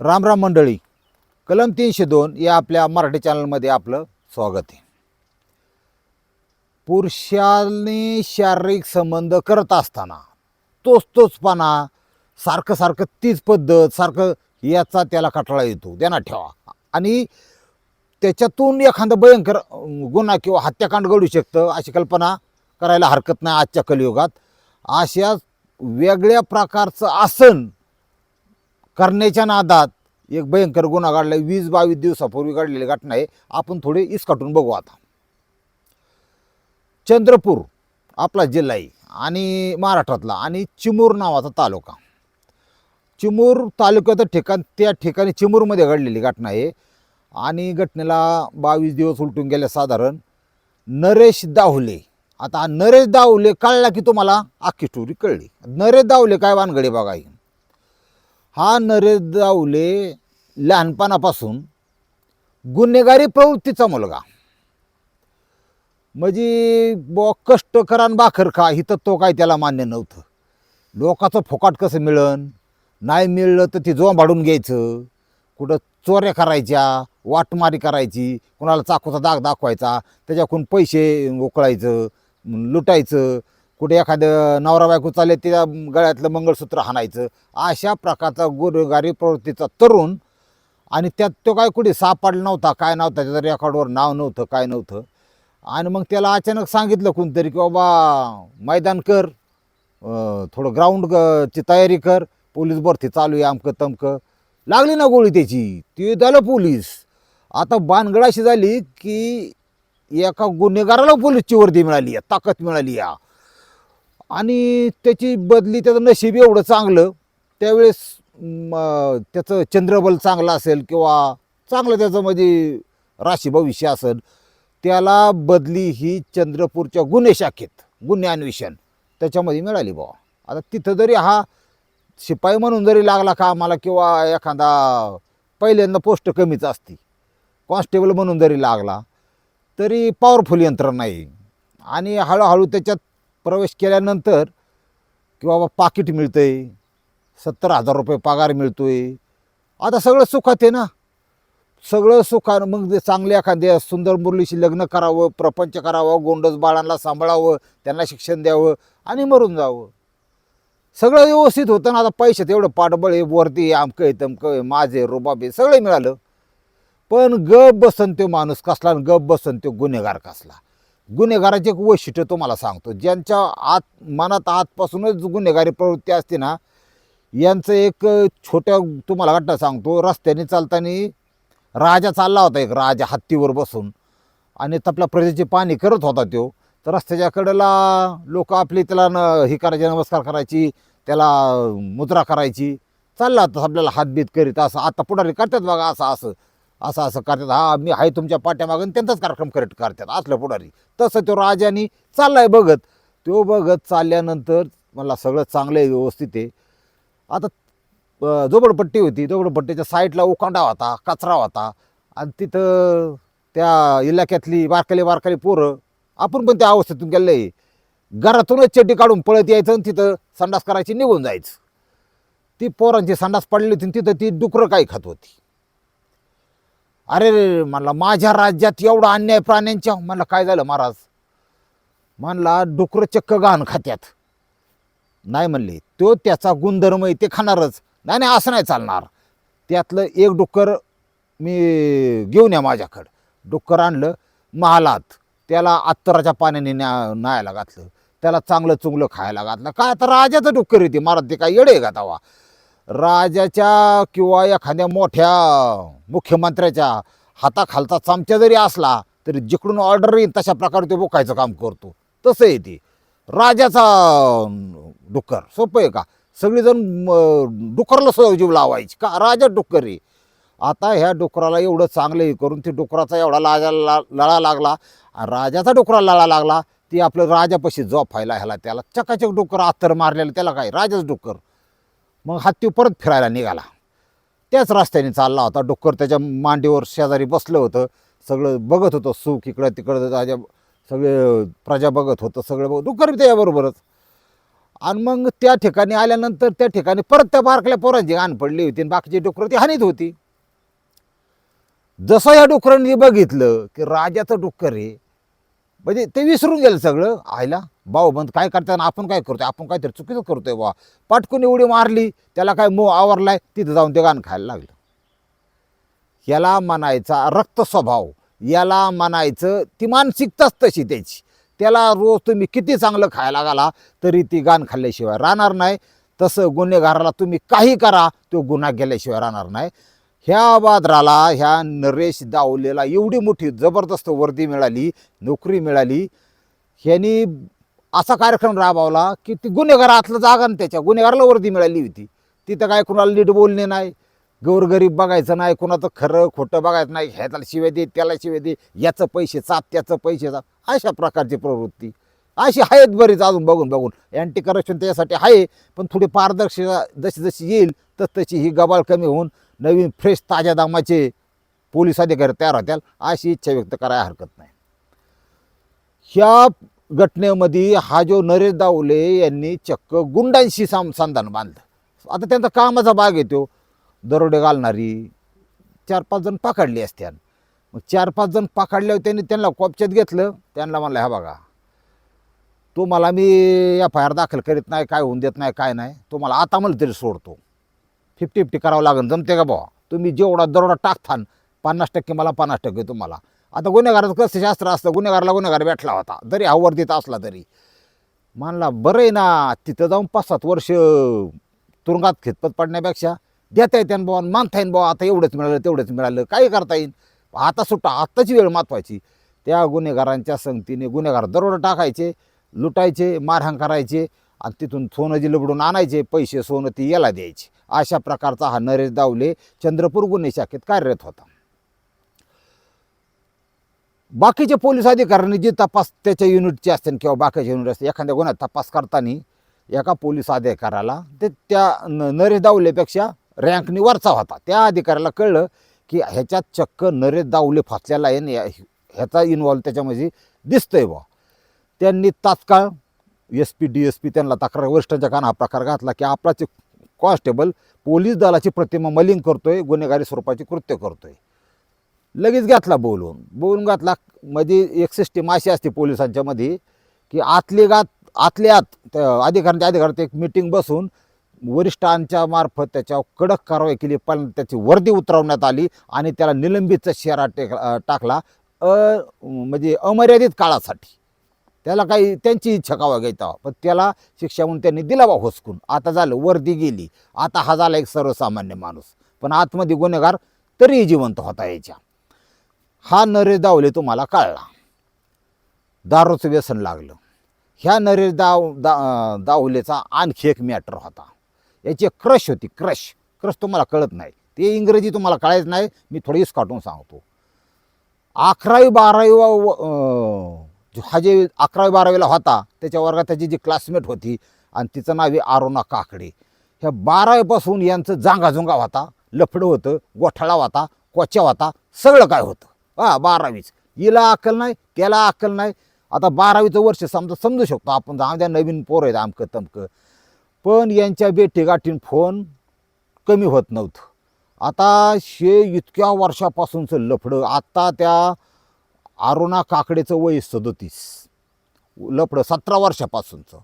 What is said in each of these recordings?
राम राम मंडळी कलम तीनशे दोन या आपल्या मराठी चॅनलमध्ये आपलं स्वागत आहे. पुरुषाने शारीरिक संबंध करत असताना तोच तोचपणा सारखं सारखं तीच पद्धत सारखं याचा त्याला कटाळा येतो त्यांना ठेवा. आणि त्याच्यातून एखादं भयंकर गुन्हा किंवा हत्याकांड घडू शकतं अशी कल्पना करायला हरकत नाही आजच्या कलियुगात. अशा वेगळ्या प्रकारचं आसन करण्याच्या नादात एक भयंकर गुन्हा घडला वीस बावीस दिवसापूर्वी घडलेली घटना आहे. आपण थोडे इसकाटून बघू आता. चंद्रपूर आपला जिल्हा आहे आणि महाराष्ट्रातला आणि चिमूर नावाचा तालुका. चिमूर तालुक्याचं ठिकाण त्या ठिकाणी चिमूरमध्ये घडलेली घटना आहे. आणि घटनेला बावीस दिवस उलटून गेले साधारण. नरेश दाहुले. आता नरेश दाहुले कळला की तुम्हाला? आखी स्टोरी कळली. नरेश दाहुले काय वानगडे बघा हा नरेश दाहुले लहानपणापासून गुन्हेगारी प्रवृत्तीचा मुलगा. म्हणजे ब कष्ट करा आणि भाकर खा हिथं तो काय त्याला मान्य नव्हतं. लोकाचं फोकाट कसं मिळन? नाही मिळलं तर ती जोंबाडून घ्यायचं. कुठं चोऱ्या करायच्या वाटमारी करायची कुणाला चाकूचा दाग दाखवायचा त्याच्याकडून पैसे उकळायचं लुटायचं कुठे एखादं नवरा बायको चालले त्या गळ्यातलं मंगळसूत्र हाणायचं अशा प्रकारचा गुन्हेगारी प्रवृत्तीचा तरुण आणि त्यात तो काय कुठे सापडला नव्हता काय नव्हता त्याच्या रेकॉर्डवर नाव नव्हतं काय नव्हतं. आणि मग त्याला अचानक सांगितलं कोणतरी की बाबा मैदान कर थोडं ग्राउंड ची तयारी कर पोलीस भरती चालू आहे अमकं तमकं. लागली ना गोळी त्याची. ती झालं पोलीस. आता बानगड अशी झाली की एका गुन्हेगाराला पोलीसची वर्दी मिळाली आहे ताकद मिळाली आहे. आणि त्याची बदली त्याचं नशीब एवढं चांगलं त्यावेळेस त्याचं चंद्रबल चांगलं असेल किंवा चांगलं त्याचं म्हणजे राशी भविष्य असेल त्याला बदली ही चंद्रपूरच्या गुन्हे शाखेत गुन्हे अन्वेषण त्याच्यामध्ये मिळाली बुवा. आता तिथं जरी हा शिपाई म्हणून जरी लागला का आम्हाला किंवा एखादा पहिल्यांदा पोस्ट कमीच असती कॉन्स्टेबल म्हणून जरी लागला तरी पॉवरफुल यंत्रणा आहे. आणि हळूहळू त्याच्यात प्रवेश केल्यानंतर की बाबा पाकिट आहे सत्तर हजार रुपये पगार मिळतो आहे आता सगळं सुखात आहे ना? सगळं सुखानं मग ते चांगल्या एखाद्या सुंदर मुरलीशी लग्न करावं प्रपंच करावं गोंडस बाळांना सांभाळावं त्यांना शिक्षण द्यावं आणि मरून जावं. सगळं व्यवस्थित होतं ना? आता पैशात एवढं पाठबळ आहे वरती आमकं आहे तमकं आहे माझे रुबाब आहे सगळं मिळालं. पण गप बसन तो माणूस कसला आणि गप बसन तो गुन्हेगार कसला. गुन्हेगाराचे एक वैशिष्ट्य तुम्हाला सांगतो. ज्यांच्या आत मनात आतपासूनच गुन्हेगारी प्रवृत्ती असते ना यांचं एक छोट्या तुम्हाला घटना सांगतो. रस्त्याने चालताना राजा चालला होता एक राजा हत्तीवर बसून. आणि तपल्या प्रजेचे पाणी करत होता तो. तर रस्त्याच्या कडेला लोक आपली त्याला न हे करायचे नमस्कार करायची त्याला मुद्रा करायची. चालला होता आपल्याला हातबीत करीत असं. आता पुढारी करतात बघा असं असं. असं असं करतात. हा मी आहे तुमच्या पाठ्यामागून त्यांचाच कार्यक्रम करत करतात. असलं पुढारी. तसं तो राजानी चाललाय बघत. तो बघत चालल्यानंतर मला सगळं चांगलं आहे व्यवस्थित आहे. आता झोपडपट्टी होती. झोपडपट्टीच्या साईडला उकांडा होता कचरा होता. आणि तिथं त्या इलाक्यातली बारकाली बारकाली पोरं आपण पण त्या अवस्थेतून गेलेलं आहे. घरातूनच चड्डी काढून पळत यायचं आणि तिथं संडास करायची निघून जायचं. ती पोरांची संडास पडली होती आणि तिथं ती डुकरं काही खात होती. अरे रे म्हणला माझ्या राज्यात एवढा अन्याय प्राण्यांच्या म्हणलं काय झालं महाराज? म्हणला डुकरं चक्क घाण खात्यात. नाही म्हणले. तो त्याचा गुणधर्म आहे ते खाणारच. नाही नाही असं नाही चालणार. त्यातलं एक डुक्कर मी घेऊन या माझ्याकडं. डुक्कर आणलं महालात. त्याला अत्तराच्या पाण्याने न्या न्यायला घातलं. त्याला चांगलं चुंगलं खायला घातलं. काय आता राजाचं डुक्कर येते महाराज ते काय येडे का तवा? राजाच्या किंवा एखाद्या मोठ्या मुख्यमंत्र्याच्या हाताखालचा चमचा जरी असला तरी जिकडून ऑर्डर येईल तशा प्रकारे ते बोकायचं काम करतो. तसं आहे ते. राजाचा डुक्कर. सोपं आहे का? सगळेजण म, डुकरला स- जीव लावायची का? राजा डुक्कर आहे. आता ह्या डुकराला एवढं चांगलं हे करून ते डुकराचा एवढा लाजा ला लळा लागला राजाचा डुकरा लळा लागला ती आपलं राजापाशी जोपायला ह्याला त्याला चकाचक डुकर आत्तर मारलेलं त्याला काय? राजाच डुक्कर. मग हत्ती परत फिरायला निघाला. त्याच रस्त्याने चालला होता. डुक्कर त्याच्या मांडीवर शेजारी बसलं होतं. सगळं बघत होतं. सुख इकडं तिकडं राजा सगळे प्रजा बघत होतं. सगळं बघ डुक्कर बी त्याच्याबरोबरच आणि मग त्या ठिकाणी आल्यानंतर त्या ठिकाणी परत त्या बारकल्या पोरांची घाण पडली होती आणि बाकीची डुकरं ती हानीत होती. जसं या डुकरांनी बघितलं की राजाचं डुक्कर आहे म्हणजे ते विसरून गेलं सगळं. आयला भाऊ बंद काय करताना आपण काय करतोय? आपण काहीतरी चुकीचं करतोय बा पाटकून एवढी मारली त्याला काय मो आवरलाय तिथं जाऊन ते गाणं खायला लागलं. याला म्हणायचा रक्त स्वभाव. याला म्हणायचं ती मानसिकताच तशी त्याची. त्याला रोज तुम्ही किती चांगलं खायला घाला तरी ती गाण खाल्ल्याशिवाय राहणार नाही. तसं गुन्हेगाराला तुम्ही काही करा तो गुन्हा गेल्याशिवाय राहणार नाही. ह्या बाद्राला ह्या नरेश दावलेला एवढी मोठी जबरदस्त वर्दी मिळाली नोकरी मिळाली. ह्यांनी असा कार्यक्रम राबवला की ती गुन्हेगारातलं जागा ना त्याच्या गुन्हेगाराला वर्दी मिळाली होती. तिथं काय कुणाला नीट बोलणे नाही. गौरगरीब बघायचं नाही कुणाचं खरं खोटं बघायचं नाही ह्याला शिवाय दे त्याला शिवाय दे याचं पैसे चाप त्याचं पैसे चाप अशा प्रकारची प्रवृत्ती. अशी आहेत बरीच अजून बघून बघून. अँटी करप्शन त्याच्यासाठी आहे पण थोडी पारदर्शक जशी जशी येईल तस तशी ही गबाळ कमी होऊन नवीन फ्रेश ताज्या दामाचे पोलीस अधिकारी तयार होत्याल अशी इच्छा व्यक्त करायला हरकत नाही. ह्या घटनेमध्ये हा जो नरेश दावले यांनी चक्क गुंडांशी साम संधान बांधलं. आता त्यांचा कामाचा भाग येतो दरोडे घालणारी चार पाच जण पकडली असत्यान मग चार पाच जण पकडल्यावर त्यांनी त्यांना कोपच्यात घेतलं. त्यांना म्हणलं ह्या बघा तुम्हाला मी एफ आय आर दाखल करीत नाही काय होऊन देत नाही काय नाही. तुम्हाला आता मला तरी सोडतो. फिफ्टी फिफ्टी करावं लागेल जमते का भावा तुम्ही जेवढा दरोडा टाकतान पन्नास टक्के मला पन्नास टक्के तुम्हाला. आता गुन्हेगाराचं कसं शास्त्र असतं? गुन्हेगाराला गुन्हेगार भेटला होता. जरी हा वर्दीत असला तरी. मानला बरं आहे ना तिथं जाऊन पाच सात वर्ष तुरुंगात खितपत पडण्यापेक्षा देता येते बुवा मानता येईन बुवा आता एवढंच मिळालं तेवढंच मिळालं काही करता येईल आता सुट्टा आत्ताची वेळ महत्त्वाची त्या गुन्हेगारांच्या संगतीने गुन्हेगार दरोडा टाकायचे लुटायचे मारहाण करायचे आणि तिथून सोनं जे लबडून आणायचे पैसे सोनं ती याला द्यायचे. अशा प्रकारचा हा नरेश दावले चंद्रपूर गुन्हे शाखेत कार्यरत होता. बाकीचे पोलीस अधिकाऱ्यांनी जे तपास त्याच्या युनिटचे असतील किंवा बाकीच्या युनिट असते एखाद्या गुन्ह्यात तपास करताना एका पोलीस अधिकाऱ्याला ते त्या न नरेश दावलेपेक्षा रँकनी वरचा होता. त्या अधिकाऱ्याला कळलं की ह्याच्यात चक्क नरेश दावले फासलेला आहे आणि ह्याचा इन्व्हॉल्व त्याच्यामध्ये दिसतंय बा त्यांनी तात्काळ S P D S P त्यांना तक्रार वरिष्ठांच्या कान हा प्रकार घातला की आपलाच कॉन्स्टेबल पोलीस दलाची प्रतिमा मलिन करतोय गुन्हेगारी स्वरूपाची कृत्य करतोय. लगेच घातला बोलून. बोलून घातला म्हणजे एक सिस्टीम अशी असते पोलिसांच्या मध्ये की आतले गात आतले आत त्या अधिकाऱ्यांच्या अधिकारात एक मिटिंग बसून वरिष्ठांच्या मार्फत त्याच्यावर कडक कारवाई केली पण त्याची वर्दी उतरवण्यात आली आणि त्याला निलंबितचा शेरा टेक टाकला अ म्हणजे अमर्यादित काळासाठी. त्याला काही त्यांची इच्छा कावा घ्यायचा. पण त्याला शिक्षा म्हणून त्यांनी दिला बा होसकून. आता झालं वर्दी गेली. आता हा झाला एक सर्वसामान्य माणूस. पण आतमध्ये गुन्हेगार तरीही जिवंत होता याच्या. हा नरेश दावले तुम्हाला कळला. दारूचं व्यसन लागलं. ह्या नरेश दाव दा दावलेचा आणखी एक मॅटर होता. याची एक क्रश होती क्रश क्रश तुम्हाला कळत नाही. ते इंग्रजी तुम्हाला कळायचं नाही. मी थोडी काटून सांगतो. अकरावी बारावी हा जे अकरावी बारावीला होता त्याच्या वर्गात त्याची जी क्लासमेट होती आणि तिचं नाव आहे आरोना काकडे. ह्या बारावीपासून यांचं जांगाजुंगा होता लफडं होतं गोठाळा होता कोच्या होता सगळं काय होतं. हा बारावीच. हिला अक्कल नाही त्याला अक्कल नाही. आता बारावीचं वर्ष समजा समजू शकतो आपण आमच्या नवीन पोर आहेत आमकं तमकं. पण यांच्या बेटीगाठीन फोन कमी होत नव्हतं. आता शे इतक्या वर्षापासूनचं लफडं आत्ता त्या अरुणा काकडेचं वय सदोतीस. लफडं सतरा वर्षापासूनचं.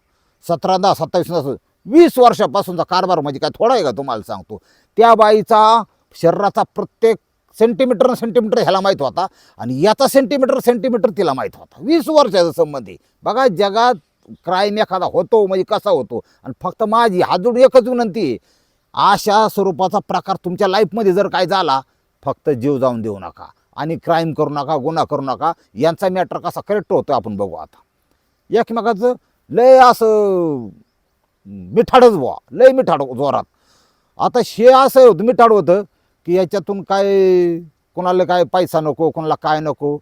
सतरा दहा सत्तावीस नसं वीस वर्षापासूनचा कारभार म्हणजे काय थोडा आहे का तुम्हाला सांगतो? त्या बाईचा शरीराचा प्रत्येक सेंटीमीटर सेंटीमीटर ह्याला माहीत होता आणि याचा सेंटीमीटर सेंटीमीटर तिला माहीत होता. वीस वर्षाचा संबंध आहे. बघा जगात क्राईम एखादा होतो म्हणजे कसा होतो? आणि फक्त माझी हाजूड एकच विनंती आहे अशा स्वरूपाचा प्रकार तुमच्या लाईफमध्ये जर काय झाला फक्त जीव जाऊन देऊ नका. आणि क्राईम करू नका गुन्हा करू नका यांचा मॅटर कसा करेक्ट होतो आपण बघू आता. एकमेकाचं लय असं मिठाडच बुवा लय मिठाड जोरात. आता हे असं होतं मिठाड होतं की याच्यातून काय कोणाला काय पैसा नको कोणाला काय नको.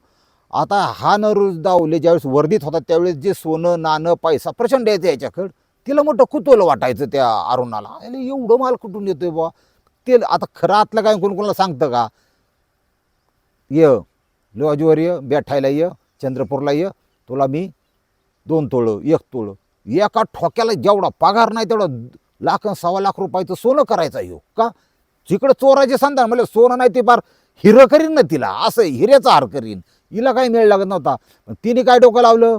आता हा नरूज दावले ज्यावेळेस वर्दीत होता त्यावेळेस जे सोनं नाणं पैसा प्रचंड यायचं याच्याकडं तिला मोठं कुतूहल वाटायचं त्या अरुणाला. अरे एवढं माल कुठून येतोय बुवा? ते आता खरं आतलं काय कोण कोणाला सांगतं का? ये लॉजवर ये बेठायला ये चंद्रपूरला ये तुला मी दोन तोळं एक तोळं. एका ठोक्याला जेवढा पगार नाही तेवढा लाख सव्वा लाख रुपयाचं सोनं करायचं येऊ हो. का? जिकडं चोराचे सांगता म्हणजे सोनं नाही ते फार हिरं करीन ना तिला असं हिऱ्याचा हार करीन. हिला काही मेळ लागत नव्हता. पण तिने काय डोकं लावलं?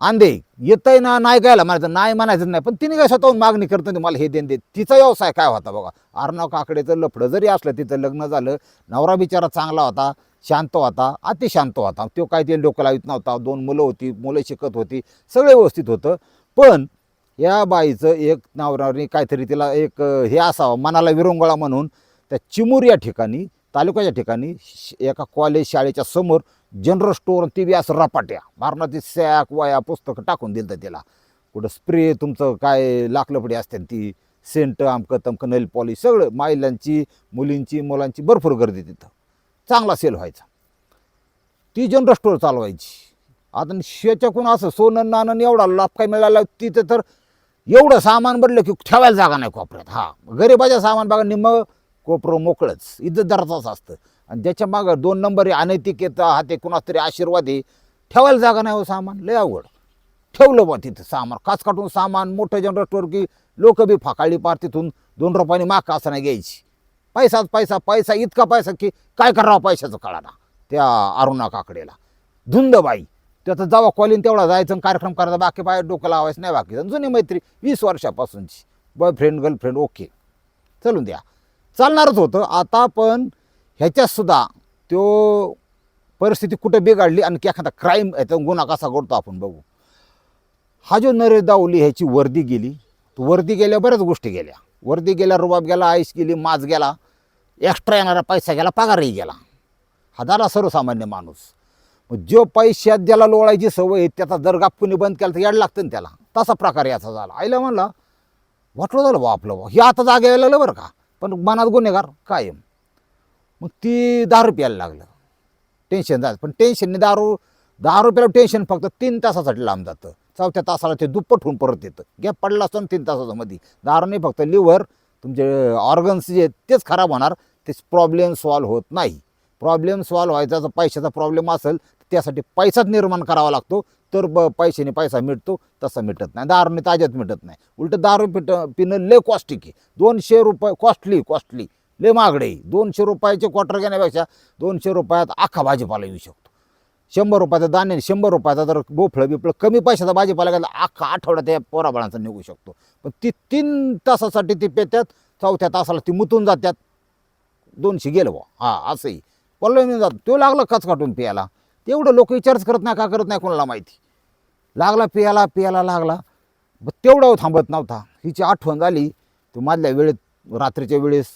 आंदे येतंय ना नाही गायला म्हणायचं नाही म्हणायचं नाही पण तिने काय स्वतःहून मागणी करतं मला हे देन दे. तिचा व्यवसाय काय होता बघा? अर्णव काकडेचं लफडं जरी असलं तिचं लग्न झालं नवरा बिचारा चांगला होता शांत होता अति शांत होता. तो काय ते डोकं लावित नव्हता दोन मुलं होती मुलं शिकत होती सगळे व्यवस्थित होतं. पण या बाईचं एक नवऱ्याने काहीतरी तिला एक हे असावं मनाला विरंगुळा म्हणून त्या चिमूर या ठिकाणी तालुक्याच्या ठिकाणी श- एका कॉलेज शाळेच्या समोर जनरल स्टोअर ती बी असं रपाट्या. मारणाची सॅक वया पुस्तकं टाकून दिलं त्याला. कुठं स्प्रे तुमचं काय लाकलपडी असते ती सेंट आमकं तमकं नेल पॉलिश सगळं महिलांची मुलींची मुलांची भरपूर गर्दी तिथं. चांगला सेल व्हायचा. ती जनरल स्टोअर चालवायची. आता शेच्याकून असं सोनं नाणं एवढा लाभ काय मिळाला तिथं तर एवढं सामान बदलं की ठेवायला जागा नाही कोपऱ्यात. हां गरीबाच्या सामान बघा निम्म कोपरं मोकळंच. इज्जतदाराचाच असतं. आणि ज्याच्या मागं दोन नंबर आहे अनैतिक येतं हा ते कुणाच तरी आशीर्वाद आहे. ठेवायला जागा नाही हो सामान लय अवघड. ठेवलं बा तिथं सामान काच काटून सामान मोठं जनरेटर की लोक बी फाकाळली पार तिथून दोन रुपयाने माग असं नाही घ्यायची. पैसाच पैसा पैसा इतका पैसा की काय करावं पैशाचं कळाना त्या अरुणा काकडेला. धुंद बाई त्याचं जावा कॉलिन तेवढा जायचं कार्यक्रम करायचा बाकी बाहेर डोकं लावायचं नाही बाकी. जुनी मैत्री वीस वर्षापासूनची. बॉयफ्रेंड गर्लफ्रेंड ओके चलून द्या. चालणारच होतं. आता पण ह्याच्यातसुद्धा तो परिस्थिती कुठं बिघडली आणि एखादा क्राईम याचा गुन्हा कसा घडतो आपण बघू. हा जो नरेश दावली ह्याची वर्दी गेली तो वर्दी गेल्या बऱ्याच गोष्टी गेल्या. वर्दी गेल्या रुबाब गेला आईस गेली माज गेला एक्स्ट्रा येणारा पैसा गेला पगारही गेला. हा झाला सर्वसामान्य माणूस. मग जो पैशात ज्याला लोळायची सवय आहे त्याचा जर गापकुनी बंद केला तर याड लागतं ना त्याला. तसा प्रकार याचा झाला. आईला म्हणला वाटलं झालं बा आपलं बा. हे आता जागे यायला लागलं बरं का? पण मनात गुन्हेगार कायम. मग ती दारू प्यायला लागलं. टेन्शन जात पण टेन्शनने दारू दारू प्यायला टेन्शन फक्त तीन तासासाठी लांब जातं. चौथ्या तासाला ते दुप्पट होऊन परत येतं. गॅप पडला असतो ना तीन तासाचा मध्ये दारूने फक्त लिव्हर तुमचे ऑर्गन्स जे तेच खराब होणार. ते प्रॉब्लेम सॉल्व होत नाही. प्रॉब्लेम सॉल्व व्हायचा जर पैशाचा प्रॉब्लेम असेल तर त्यासाठी पैसाच निर्माण करावा लागतो. तर ब पैशाने पैसा मिळतो तसा मिटत नाही. दारूने ताज्यात मिटत नाही. उलट दारू पिट पिणं लय कॉस्टिक आहे दोनशे रुपये कॉस्टली कॉस्टली लय महागडे. आहे. दोनशे रुपयाचे क्वार्टर घेण्यापेक्षा दोनशे रुपयात अख्खा भाजीपाला येऊ शकतो. शंभर रुपयाचा दाणे शंभर रुपयाचा जर बोफळं बिफळं कमी पैशाचा भाजीपाला घातला अख्खा आठवड्यात त्या पोराबाळांचा निघू शकतो. पण ती तीन तासासाठी ती पेत्यात चौथ्या तासाला ती मुतून जात्यात. दोनशे गेलं बा हा असंही. पल्लवी जातो. तो लागला कच काटून प्यायला. तेवढं लोक विचारच करत नाही का करत नाही कोणाला माहिती? लागला पियाला पियाला लागला. मग तेवढा थांबत नव्हता. हिची आठवण झाली. तो मधल्या वेळेत रात्रीच्या वेळेस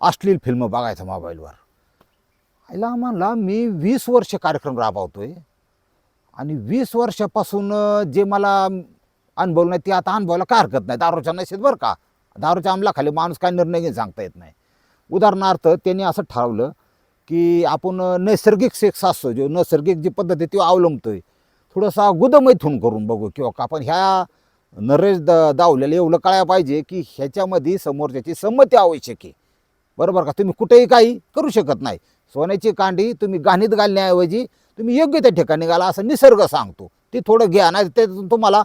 अश्लील फिल्म बघायचा मोबाईलवर. आईला म्हणला मी वीस वर्ष कार्यक्रम राबवतो आहे आणि वीस वर्षापासून जे मला अनुभव नाही ते आता अनुभवायला काय हरकत नाही. दारूच्या नशेत बरं का? दारूच्या अंमलाखाली माणूस काय निर्णय घेऊन सांगता येत नाही. उदाहरणार्थ त्यांनी असं ठरवलं की आपण नैसर्गिक सेक्स असतो जो नैसर्गिक जी पद्धत आहे ती आहे थोडंसा गुदमैथून करून बघू किंवा का आपण ह्या नरेश द दावलेलं एवढं कळायला पाहिजे की ह्याच्यामध्ये समोरच्याची संमती आवश्यक आहे. बरोबर का? तुम्ही कुठेही काही करू शकत नाही. सोन्याची कांडी तुम्ही गाणीत घालण्याऐवजी तुम्ही योग्य त्या ठिकाणी घाला असं निसर्ग सांगतो. ते थोडं घ्या नाही त्यातून तुम्हाला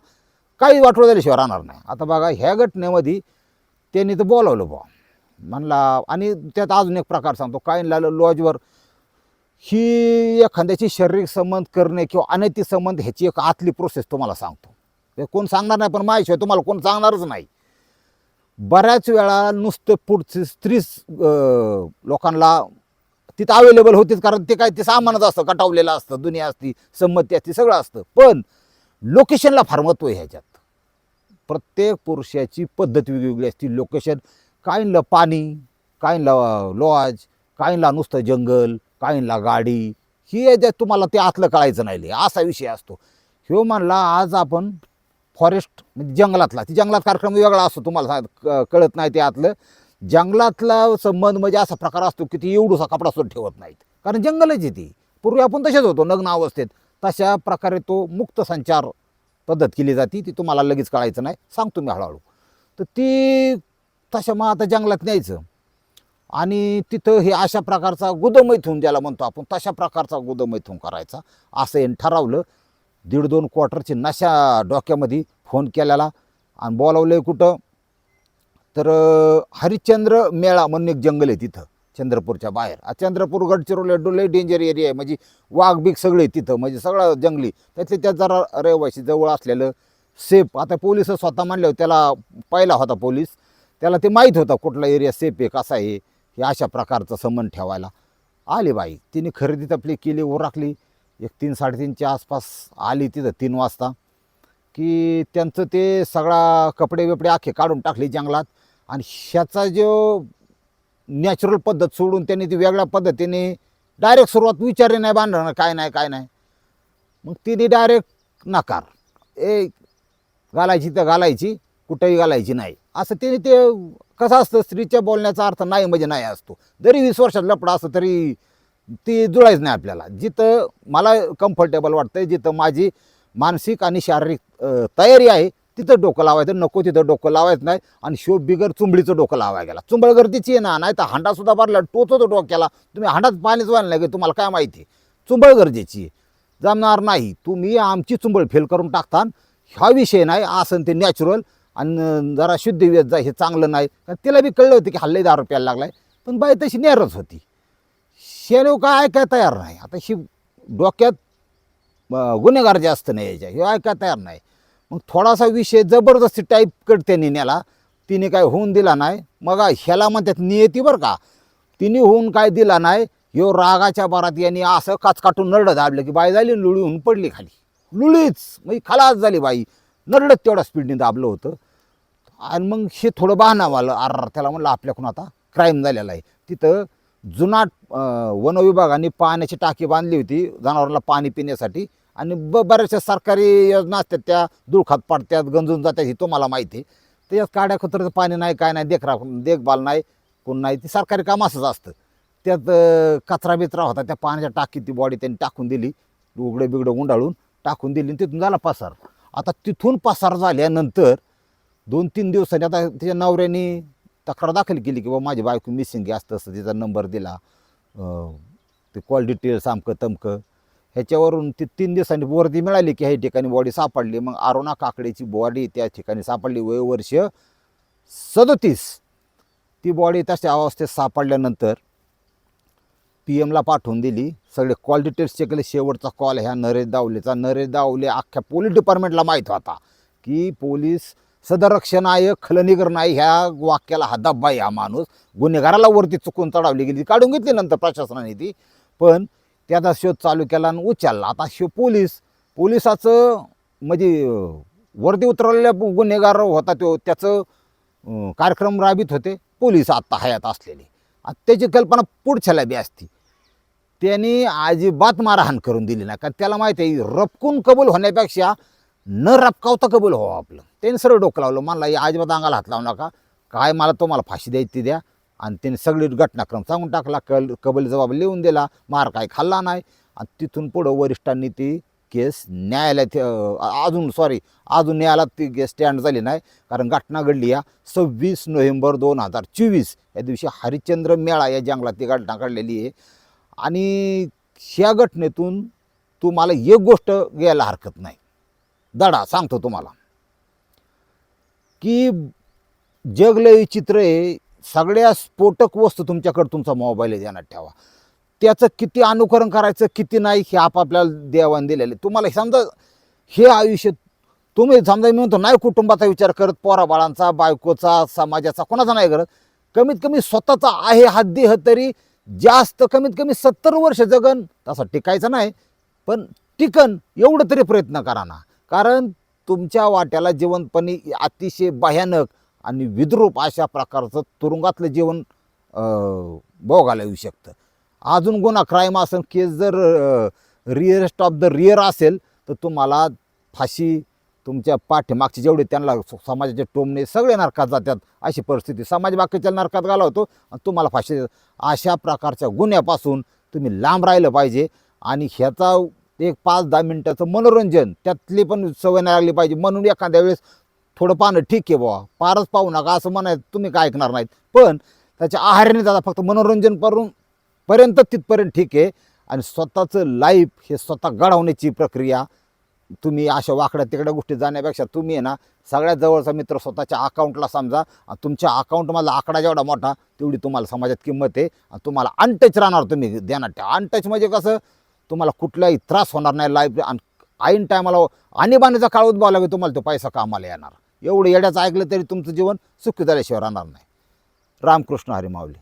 काही वाटवं झाल्याशिवाय राहणार नाही. आता बघा ह्या घटनेमध्ये त्यांनी तर बोलावलं बुवा. म्हणला आणि त्यात अजून एक प्रकार सांगतो. काय लॉजवर ही एखाद्याची शारीरिक संबंध करणे किंवा अनैतिक संबंध ह्याची एक आतली प्रोसेस तुम्हाला सांगतो. कोण सांगणार नाही पण माझ्याशिवाय तुम्हाला कोण सांगणारच नाही. बऱ्याच वेळा नुसतं पुढचे स्त्रीच लोकांना तिथं अवेलेबल होतीच कारण ते काय ते सामानच असतं कटावलेलं असतं दुनिया असती संमती असते सगळं असतं. पण लोकेशनला फार महत्त्व आहे ह्याच्यात. प्रत्येक पुरुषाची पद्धत वेगवेगळी असती. लोकेशन काहींना पाणी काहींना लॉज काहींना नुसतं जंगल काहींना गाडी. ही याच्यात तुम्हाला ते आतलं कळायचं नाही असा विषय असतो. ह्यो म्हणला आज आपण फॉरेस्ट म्हणजे जंगलातला. ती जंगलात कार्यक्रम वेगळा असतो तुम्हाला सांग कळत नाही ते आतलं. जंगलातला संबंध म्हणजे असा प्रकार असतो की ती एवढूसा कपडा सुद्धा ठेवत नाहीत. कारण जंगलच आहे ती. पूर्वी आपण तसेच होतो नग्न अवस्थेत. तशा प्रकारे तो मुक्त संचार पद्धत केली जाते ती तुम्हाला लगेच कळायचं नाही. सांगतो मी हळूहळू. तर ती तशा मग आता जंगलात न्यायचं. आणि तिथं हे अशा प्रकारचा गुदमैथून ज्याला म्हणतो आपण तशा प्रकारचा गुदमैथून करायचा. असं यांनी ठरवलं. दीड दोन क्वार्टरची नशा डोक्यामध्ये फोन केलेला. आणि बोलावलं आहे कुठं? तर हरिश्चंद्र मेळा म्हणून एक जंगल आहे तिथं चंद्रपूरच्या बाहेर. आ चंद्रपूर गडचिरोली डोले डेंजर एरिया आहे. म्हणजे वाघ बिग सगळे तिथं. म्हणजे सगळं जंगली. त्यातले त्या जरा रहिवासी जवळ असलेलं सेफ आता पोलीस स्वतः म्हणल्यावर त्याला पहिला होता पोलीस. त्याला ते माहीत होतं कुठला एरिया सेफ आहे कसा आहे. हे अशा प्रकारचं समन ठेवायला. आली बाई. तिने खरेदी आपली केली उराकली. एक तीन साडेतीनच्या आसपास आली तिथं तीन वाजता की त्यांचं ते सगळा कपडे बिपडे आखे काढून टाकले जंगलात. आणि ह्याचा जो नॅचरल पद्धत सोडून त्यांनी ती वेगळ्या पद्धतीने डायरेक्ट सुरुवात विचारली नाही बांधणं काय नाही काय नाही. मग तिने डायरेक्ट नकार. ए घालायची तर घालायची कुठंही घालायची नाही. असं तिने ते कसं असतं स्त्रीच्या बोलण्याचा अर्थ नाही म्हणजे नाही असतो. जरी वीस वर्षात लपडा असं तरी ती जुळायच नाही आपल्याला. जिथं मला कम्फर्टेबल वाटतं जिथं माझी मानसिक आणि शारीरिक तयारी आहे तिथं डोकं लावायचं. नको तिथं डोकं लावायचं नाही आणि शोभ बिगर चुंबडीचं डोकं लावायला गेला. चुंबळ गर्दीची आहे ना नाही तर हांडासुद्धा भरला टोचतो डोक्याला. तुम्ही हांडात पाणीच व्हायला नाही की तुम्हाला काय माहिती? चुंबळ गरजेची आहे. जमणार नाही. तुम्ही आमची चुंबळ फेल करून टाकता हा विषय नाही असं ते नॅचरल आणि जरा शुद्ध वेद जा हे चांगलं नाही. तिला बी कळलं होतं की हल्ले प्यायला रुपयाला लागलाय. पण बाई तशी नेरच होती. शेलो काय ऐकाय तयार नाही. आता ही डोक्यात गुन्हेगार जास्त नाही यायच्या हे ऐकाय तयार नाही. मग थोडासा विषय जबरदस्ती टाईप कट त्यांनी नेला. तिने काय होऊन दिला नाही. मग ह्याला म्हणतात नियती बरं का. तिने होऊन काय दिला नाही. ह्यो रागाच्या बारात यांनी असं काचकाटून नरडं दाबलं की बाई झाली लुळी होऊन पडली खाली. लुळीच. म्हणजे खलास झाली बाई. नरडत तेवढ्या स्पीडने दाबलं होतं. आणि मग हे थोडं बहाणं आलं अर त्याला म्हणलं आपल्याकडून आता क्राईम झालेला आहे. तिथं जुनाट वनविभागाने पाण्याची टाकी बांधली होती जनावरांना पाणी पिण्यासाठी. आणि ब बऱ्याचशा सरकारी योजना असतात त्या दुळखात पडतात गंजून जातात ही तुम्हाला माहिती आहे. त्याच्यात काड्या कुत्र्याचं पाणी नाही काय नाही देखराख देखभाल नाही कोण नाही ती सरकारी काम असंच असतं. त्यात कचरा बिचरा होता त्या पाण्याच्या टाकीत ती बॉडी त्यांनी टाकून दिली उघडं बिघडं गुंडाळून टाकून दिली आणि तिथून झाला पसार. आता तिथून पसार झाल्यानंतर दोन तीन दिवसांनी आता त्याच्या नवऱ्याने तक्रार दाखल केली की बाबा माझी बायको मिसिंग आहे असतं असतं तिचा नंबर दिला. ते कॉल डिटेल्स आमकं तमकं. ह्याच्यावरून ती तीन दिवसांनी वर्दी मिळाली की ह्या ठिकाणी बॉडी सापडली. मग अरुणा काकडेची बॉडी त्या ठिकाणी सापडली. वयवर्ष सदोतीस. ती बॉडी तशा अवस्थेत सापडल्यानंतर पी एमला पाठवून दिली. सगळे कॉल डिटेल्स चेक केले. शेवटचा कॉल ह्या नरेश दावलेचा नरेश दावले अख्ख्या पोलीस डिपार्टमेंटला माहीत होता की पोलीस सदरक्षण आहे खलनिगर नाही ह्या वाक्याला हा आहे हा माणूस. गुन्हेगाराला वरती चुकून चढावली गेली काढून घेतली नंतर प्रशासनाने ती. पण त्याचा शोध चालू केला आणि उचलला. आता शो पोलीस पोलिसाचं म्हणजे वरती उतरलेल्या गुन्हेगार होता तो त्याचं कार्यक्रम राबीत होते. पोलीस आत्ता हयात असलेले. आता त्याची कल्पना पुढच्याला बी असती. त्यांनी अजिबात मारहाण करून दिली नाही. कारण त्याला माहिती आहे रपकून कबूल होण्यापेक्षा न रपकावता कबूल हो आपलं. त्यांनी सरळ डोकं लावलं. मला या अजिबात अंगाला हात लावू नका. काय मला तुम्हाला फाशी द्यायची ती द्या. आणि त्यांनी सगळी घटनाक्रम सांगून टाकला. कल कबल जबाब लिहून दिला. मार काय खाल्ला नाही. आणि तिथून पुढं वरिष्ठांनी ती केस न्यायालयात अजून सॉरी अजून न्यायालयात ती केस स्टँड झाली नाही. कारण घटना घडली या सव्वीस नोव्हेंबर दोन हजार चोवीस. या दिवशी हरिश्चंद्र मेळा या जंगलात ती घटना घडलेली आहे. आणि ह्या घटनेतून तुम्हाला एक गोष्ट घ्यायला हरकत नाही. दडा सांगतो तुम्हाला. की जग विचित्र चित्र आहे सगळ्या स्फोटक वस्तू तुमच्याकडे तुमचा मोबाईल ध्यानात ठेवा. त्याचं किती अनुकरण करायचं किती नाही हे आपापल्याला देवान दिलेलं आहे. तुम्हाला समजा हे आयुष्य तुम्ही समजा मी म्हणतो नाही कुटुंबाचा विचार करत पोराबाळांचा बायकोचा समाजाचा कोणाचा नाही करत. कमीत कमी स्वतःचा आहे हा देह तरी जास्त कमीत कमी सत्तर वर्ष जगन तसा टिकायचं नाही. पण टिकन एवढं तरी प्रयत्न करा ना. कारण तुमच्या वाट्याला जिवंतपणी अतिशय भयानक आणि विद्रूप अशा प्रकारचं तुरुंगातलं जीवन भोगायला येऊ शकतं. अजून गुन्हा क्राईम असेल केस जर रिअरेस्ट ऑफ द रिअर असेल तर तुम्हाला फाशी तुमच्या पाठीमागचे जेवढे त्यांना समाजाचे टोमणे सगळे नरकात जातात अशी परिस्थिती. समाज बाकीच्या नरकात घालवतो आणि तुम्हाला फाशी अशा प्रकारच्या गुन्ह्यापासून तुम्ही लांब राहिलं पाहिजे आणि ह्याचा एक पाच दहा मिनटाचं मनोरंजन. त्यातली पण सवय नाही लागली पाहिजे. म्हणून एखाद्या वेळेस थोडं पाहणं ठीक आहे बुवा. पारच पाहू नका असं म्हणायचं तुम्ही काय ऐकणार नाहीत. पण त्याच्या आहाराने जाता फक्त मनोरंजन करून पर्यंत तिथपर्यंत ठीक आहे. आणि स्वतःचं लाईफ हे स्वतः घडवण्याची प्रक्रिया तुम्ही अशा वाकड्या तिकड्या गोष्टी जाण्यापेक्षा तुम्ही आहे ना सगळ्यात जवळचा मित्र स्वतःच्या अकाउंटला समजा. तुमच्या अकाउंटमधला आकडा जेवढा मोठा तेवढी तुम्हाला समाजात किंमत आहे. आणि तुम्हाला अनटच राहणार तुम्ही. ध्यानात ठेवा. अनटच म्हणजे कसं? तुम्हाला कुठलाही त्रास होणार नाही लाईफ आणि ऐन टायमाला आणीबाणीचा काळ उद्भवला की तुम्हाला तो पैसा कामाला येणार. एवढं येड्याचं ऐकलं तरी तुमचं जीवन सुखी झाल्याशिवाय राहणार नाही. रामकृष्ण हरी माऊली.